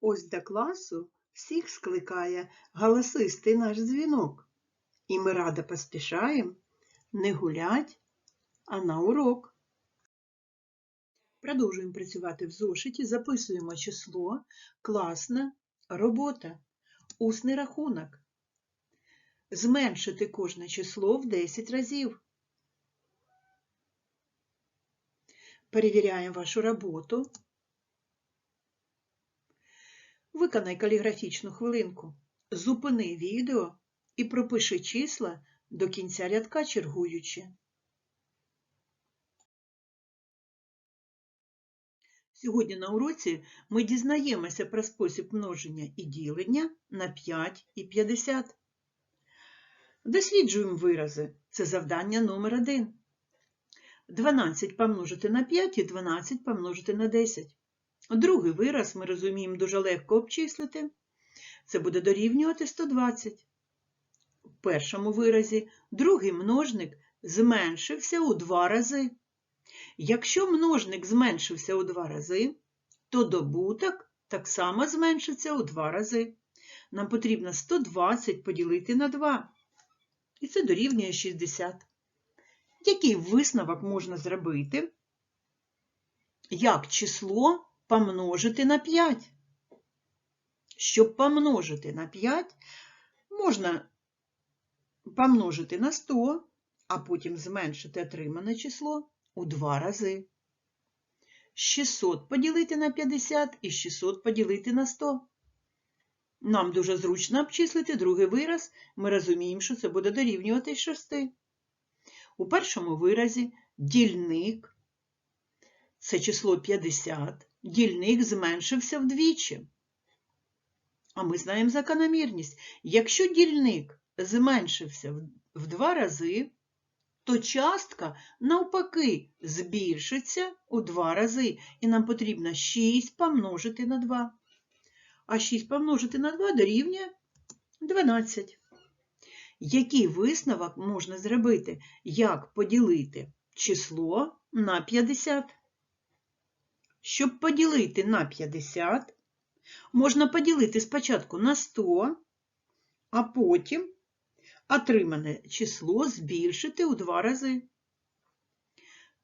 Ось до класу всіх скликає галасистий наш дзвінок. І ми радо поспішаємо не гулять, а на урок. Продовжуємо працювати в зошиті, записуємо число, класна робота, усний рахунок. Зменшити кожне число в 10 разів. Перевіряємо вашу роботу. Виконай каліграфічну хвилинку. Зупини відео і пропиши числа до кінця рядка чергуючи. Сьогодні на уроці ми дізнаємося про спосіб множення і ділення на 5 і 50. Досліджуємо вирази. Це завдання номер 1. 12 помножити на 5 і 12 помножити на 10. Другий вираз ми розуміємо дуже легко обчислити. Це буде дорівнювати 120. В першому виразі другий множник зменшився у два рази. Якщо множник зменшився у два рази, то добуток так само зменшиться у два рази. Нам потрібно 120 поділити на 2. І це дорівнює 60. Який висновок можна зробити? Як число помножити на 5? Щоб помножити на 5, можна помножити на 100, а потім зменшити отримане число у два рази. 600 поділити на 50 і 600 поділити на 100. Нам дуже зручно обчислити другий вираз. Ми розуміємо, що це буде дорівнювати 6. У першому виразі дільник – це число 50. Дільник зменшився вдвічі. А ми знаємо закономірність. Якщо дільник зменшився в два рази, то частка навпаки збільшиться у два рази. І нам потрібно 6 помножити на 2. А 6 помножити на 2 дорівнює 12. Який висновок можна зробити? Як поділити число на 50? Щоб поділити на 50, можна поділити спочатку на 100, а потім отримане число збільшити у два рази.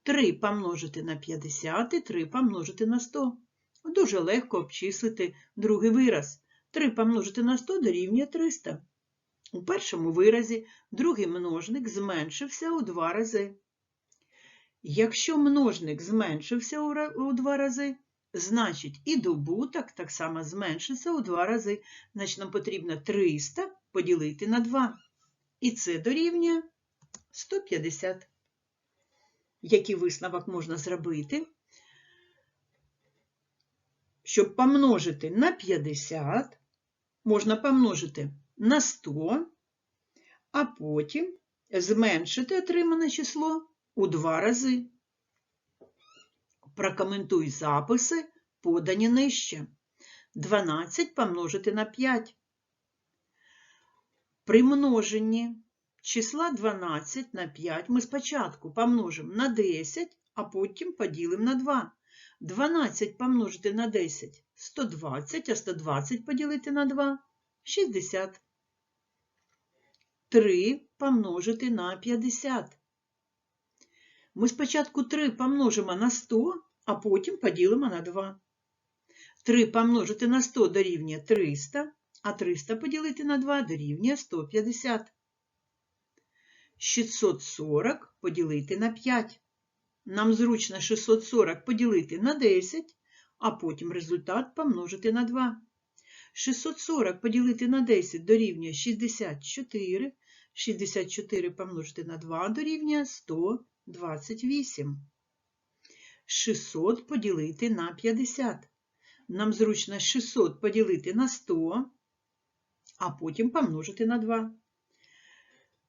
3 помножити на 50 і 3 помножити на 100. Дуже легко обчислити другий вираз. 3 помножити на 100 дорівнює 300. У першому виразі другий множник зменшився у два рази. Якщо множник зменшився у два рази, значить і добуток так само зменшиться у два рази. Значить, нам потрібно 300 поділити на 2. І це дорівнює 150. Який висновок можна зробити? Щоб помножити на 50, можна помножити на 100, а потім зменшити отримане число у два рази. Прокоментуй записи, подані нижче. 12 помножити на 5. При множенні числа 12 на 5 ми спочатку помножимо на 10, а потім поділимо на 2. 12 помножити на 10 – 120, а 120 поділити на 2 – 60. 3 помножити на 50. Ми спочатку 3 помножимо на 100, а потім поділимо на 2. 3 помножити на 100 дорівнює 300, а 300 поділити на 2 дорівнює 150. 640 поділити на 5. Нам зручно 640 поділити на 10, а потім результат помножити на 2. 640 поділити на 10 дорівнює 64. 64 помножити на 2 дорівнює 128. 600 поділити на 50. Нам зручно 600 поділити на 100, а потім помножити на 2.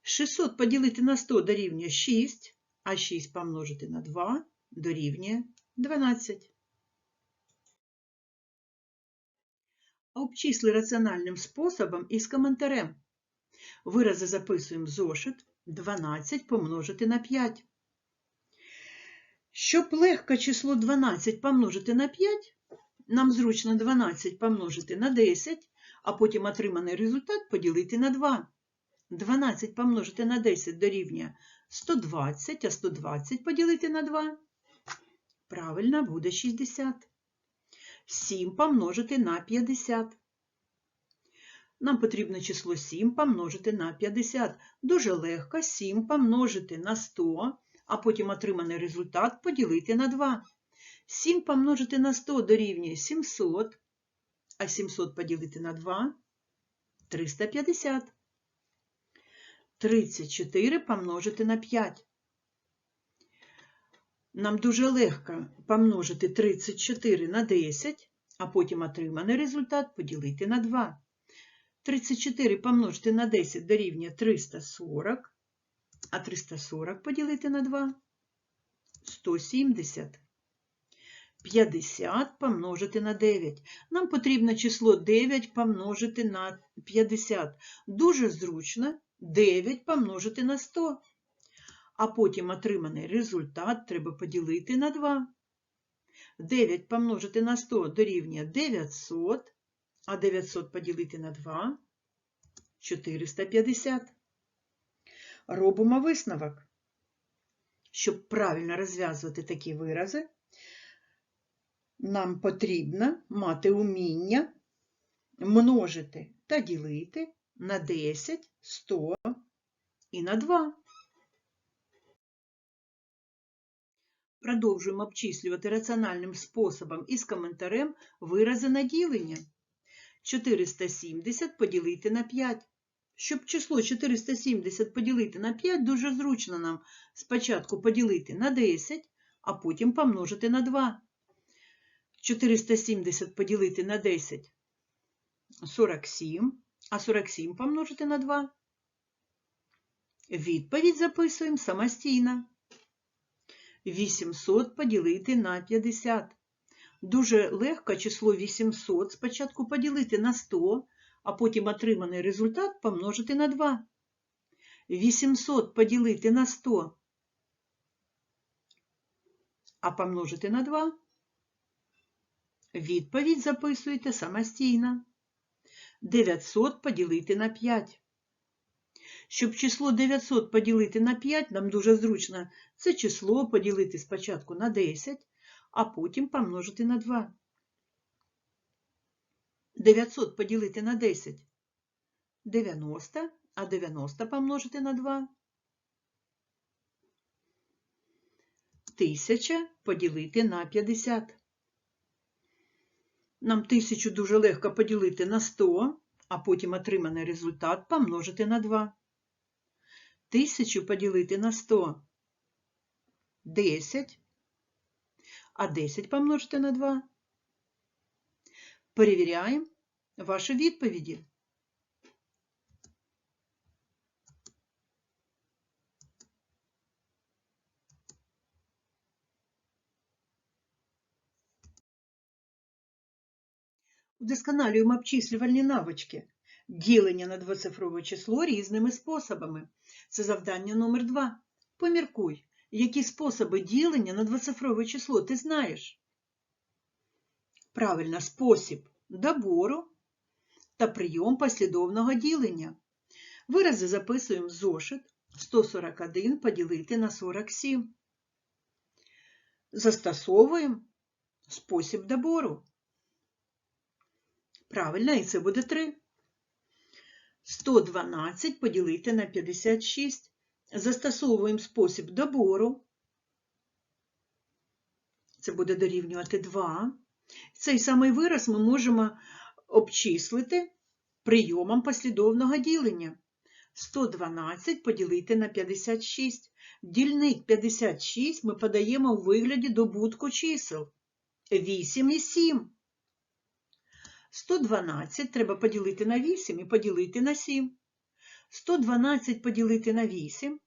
600 поділити на 100 дорівнює 6, а 6 помножити на 2 дорівнює 12. Обчисли раціональним способом із коментарем. Вирази записуємо зошит 12 помножити на 5. Щоб легко число 12 помножити на 5, нам зручно 12 помножити на 10, а потім отриманий результат поділити на 2. 12 помножити на 10 дорівнює 120, а 120 поділити на 2. Правильно, буде 60. 7 помножити на 50. Нам потрібно число 7 помножити на 50. Дуже легко 7 помножити на 100, а потім отриманий результат поділити на 2. 7 помножити на 100 дорівнює 700, а 700 поділити на 2 – 350. 34 помножити на 5. Нам дуже легко помножити 34 на 10, а потім отриманий результат поділити на 2. 34 помножити на 10 дорівнює 340, а 340 поділити на 2 – 170. 50 помножити на 9. Нам потрібно число 9 помножити на 50. Дуже зручно 9 помножити на 100. А потім отриманий результат треба поділити на 2. 9 помножити на 100 дорівнює 900, а 900 поділити на 2 – 450. Робимо висновок. Щоб правильно розв'язувати такі вирази, нам потрібно мати уміння множити та ділити на 10, 100 і на 2. Продовжуємо обчислювати раціональним способом із коментарем вирази на ділення. 470 поділити на 5. Щоб число 470 поділити на 5, дуже зручно нам спочатку поділити на 10, а потім помножити на 2. 470 поділити на 10 – 47, а 47 помножити на 2. Відповідь записуємо самостійно. 800 поділити на 50. Дуже легко число 800 спочатку поділити на 100, а потім отриманий результат помножити на 2. 800 поділити на 100, а помножити на 2. Відповідь записуєте самостійно. 900 поділити на 5. Щоб число 900 поділити на 5, нам дуже зручно це число поділити спочатку на 10, а потім помножити на 2. 900 поділити на 10 – 90, а 90 помножити на 2 – 1000 поділити на 50. Нам 1000 дуже легко поділити на 100, а потім отриманий результат помножити на 2. 1000 поділити на 100 – 10, а 10 помножити на 2. Перевіряємо ваші відповіді. Удосконалюємо обчислювальні навички. Ділення на двоцифрове число різними способами. Це завдання номер 2. Поміркуй, які способи ділення на двоцифрове число ти знаєш. Правильно, спосіб добору та прийом послідовного ділення. Вирази записуємо в зошит 141 поділити на 47. Застосовуємо спосіб добору. Правильно, і це буде 3. 112 поділити на 56. Застосовуємо спосіб добору. Це буде дорівнювати 2. Цей самий вираз ми можемо обчислити прийомом послідовного ділення. 112 поділити на 56. Дільник 56 ми подаємо у вигляді добутку чисел 8 і 7. 112 треба поділити на 8 і поділити на 7. 112 поділити на 8.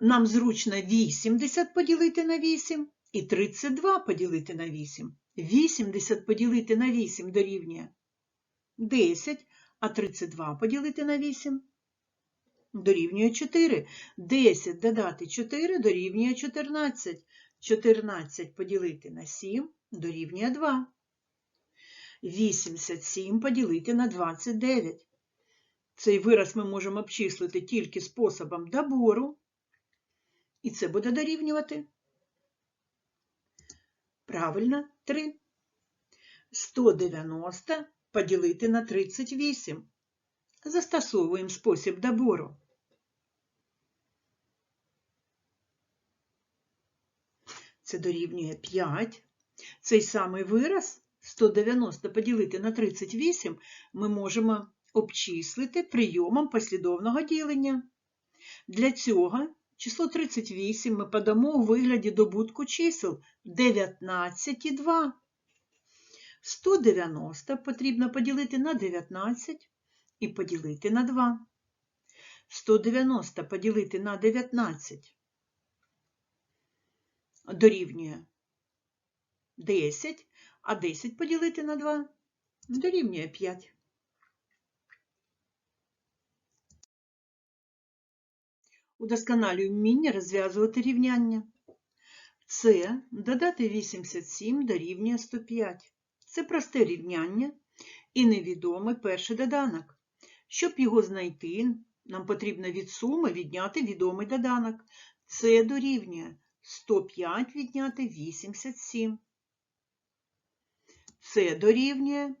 Нам зручно 80 поділити на 8 і 32 поділити на 8. 80 поділити на 8 дорівнює 10, а 32 поділити на 8 дорівнює 4. 10 додати 4 дорівнює 14. 14 поділити на 7 дорівнює 2. 87 поділити на 29. Цей вираз ми можемо обчислити тільки способом добору. І це буде дорівнювати. Правильно, 3. 190 поділити на 38. Застосовуємо спосіб добору. Це дорівнює 5. Цей самий вираз 190 поділити на 38 ми можемо обчислити прийомом послідовного ділення. Для цього число 38 ми подамо у вигляді добутку чисел 19 і 2. 190 потрібно поділити на 19 і поділити на 2. 190 поділити на 19 дорівнює 10, а 10 поділити на 2 дорівнює 5. Удосконалюємо вміння розв'язувати рівняння. Це додати 87 дорівнює 105. Це просте рівняння і невідомий перший доданок. Щоб його знайти, нам потрібно від суми відняти відомий доданок. Це дорівнює 105 відняти 87. Це дорівнює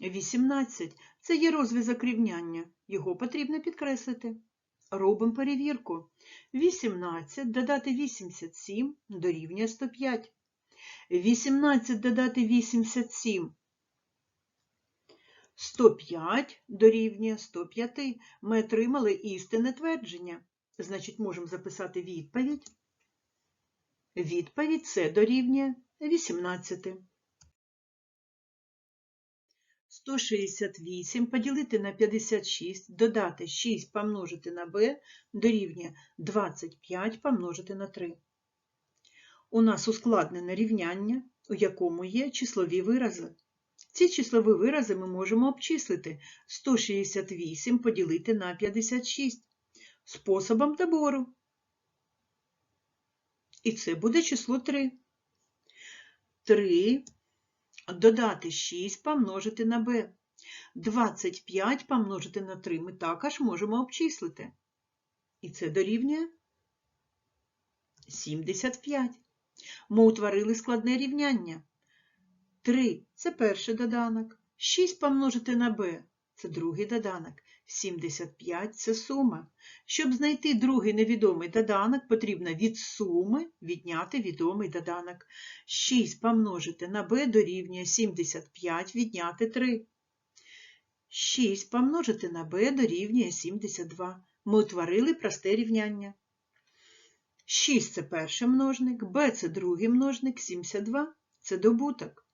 18. Це є розв'язок рівняння. Його потрібно підкреслити. Робимо перевірку. 18 додати 87 дорівнює 105. 18 додати 87. 105 дорівнює 105. Ми отримали істинне твердження. Значить, можемо записати відповідь. Відповідь це дорівнює 18. 168 поділити на 56, додати 6 помножити на b дорівнює 25 помножити на 3. У нас ускладнене рівняння, у якому є числові вирази. Ці числові вирази ми можемо обчислити 168 поділити на 56 способом добору. І це буде число 3. 3 додати 6 помножити на b. 25 помножити на 3 ми також можемо обчислити. І це дорівнює 75. Ми утворили складне рівняння. 3 це перший доданок. 6 помножити на b це другий доданок. 75 це сума. Щоб знайти другий невідомий доданок, потрібно від суми відняти відомий доданок. 6 помножити на b дорівнює 75 відняти 3. 6 помножити на b дорівнює 72. Ми утворили просте рівняння. 6 це перший множник, b це другий множник, 72 це добуток.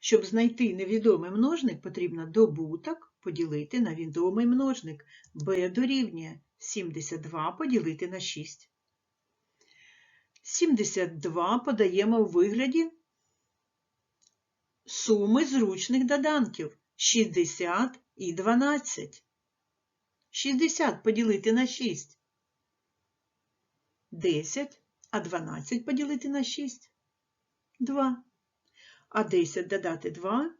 Щоб знайти невідомий множник, потрібно добуток поділити на відомий множник. b дорівнює 72 поділити на 6. 72 подаємо у вигляді суми зручних доданків 60 і 12. 60 поділити на 6. 10, а 12 поділити на 6. 2. А 10 додати 2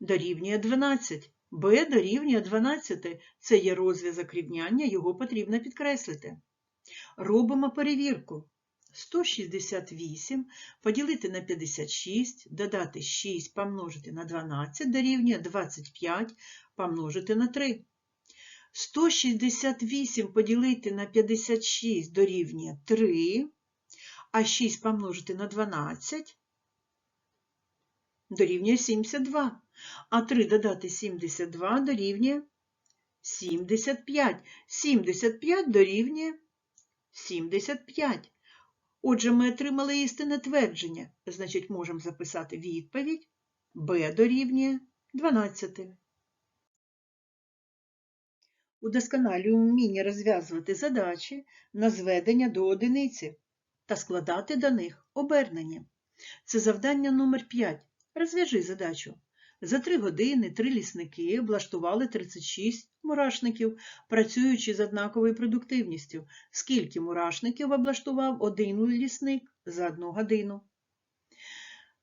дорівнює 12. b дорівнює 12. Це є розв'язок рівняння, його потрібно підкреслити. Робимо перевірку. 168 поділити на 56, додати 6 помножити на 12 дорівнює 25 помножити на 3. 168 поділити на 56 дорівнює 3, а 6 помножити на 12 дорівнює 72. А 3 додати 72 дорівнює 75. 75 дорівнює 75. Отже, ми отримали істинне твердження. Значить, можемо записати відповідь b дорівнює 12. Удосконалюємо вміння розв'язувати задачі на зведення до одиниці та складати до них обернення. Це завдання номер 5. Розв'яжи задачу. За три години три лісники облаштували 36 мурашників, працюючи з однаковою продуктивністю. Скільки мурашників облаштував один лісник за одну годину?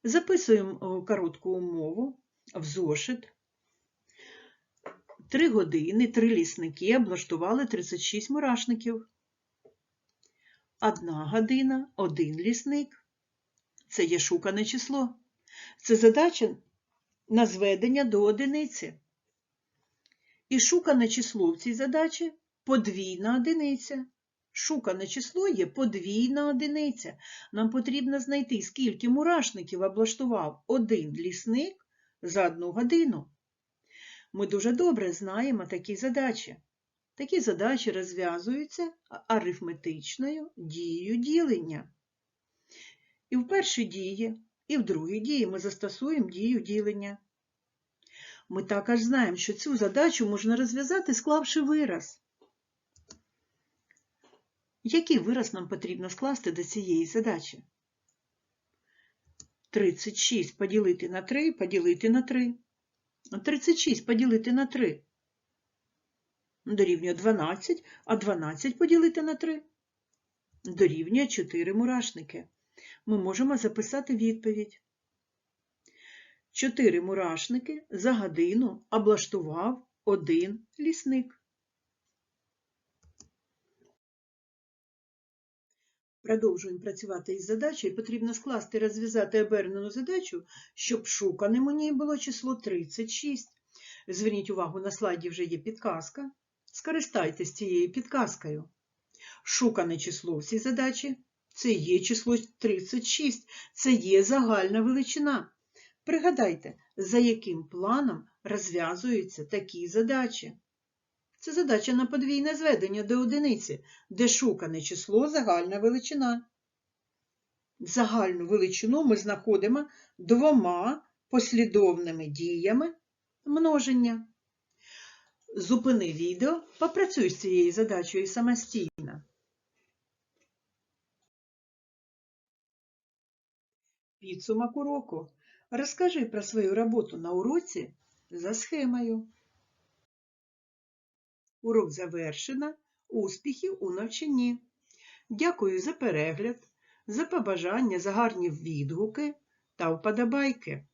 Записуємо коротку умову в зошит. Три години три лісники облаштували 36 мурашників. Одна година, один лісник. Це є шукане число. Це задача на зведення до одиниці. І шукане число в цій задачі подвійна одиниця. Шукане число є подвійна одиниця. Нам потрібно знайти, скільки мурашників облаштував один лісник за одну годину. Ми дуже добре знаємо такі задачі. Такі задачі розв'язуються арифметичною дією ділення. І в першій дії, і в другій дії ми застосуємо дію ділення. Ми також знаємо, що цю задачу можна розв'язати, склавши вираз. Який вираз нам потрібно скласти до цієї задачі? 36 поділити на 3, поділити на 3. 36 поділити на 3 дорівнює 12, а 12 поділити на 3 дорівнює 4 мурашники. Ми можемо записати відповідь. 4 мурашники за годину облаштував один лісник. Продовжуємо працювати із задачею. Потрібно скласти і розв'язати обернену задачу, щоб шуканим у ній було число 36. Зверніть увагу, на слайді вже є підказка. Скористайтесь цією підказкою. Шукане число в задачі це є число 36, це є загальна величина. Пригадайте, за яким планом розв'язуються такі задачі. Це задача на подвійне зведення до одиниці, де шукане число загальна величина. Загальну величину ми знаходимо двома послідовними діями множення. Зупини відео, попрацюй з цією задачею самостійно. Підсумок уроку. Розкажи про свою роботу на уроці за схемою. Урок завершено. Успіхів у навчанні. Дякую за перегляд, за побажання, за гарні відгуки та вподобайки.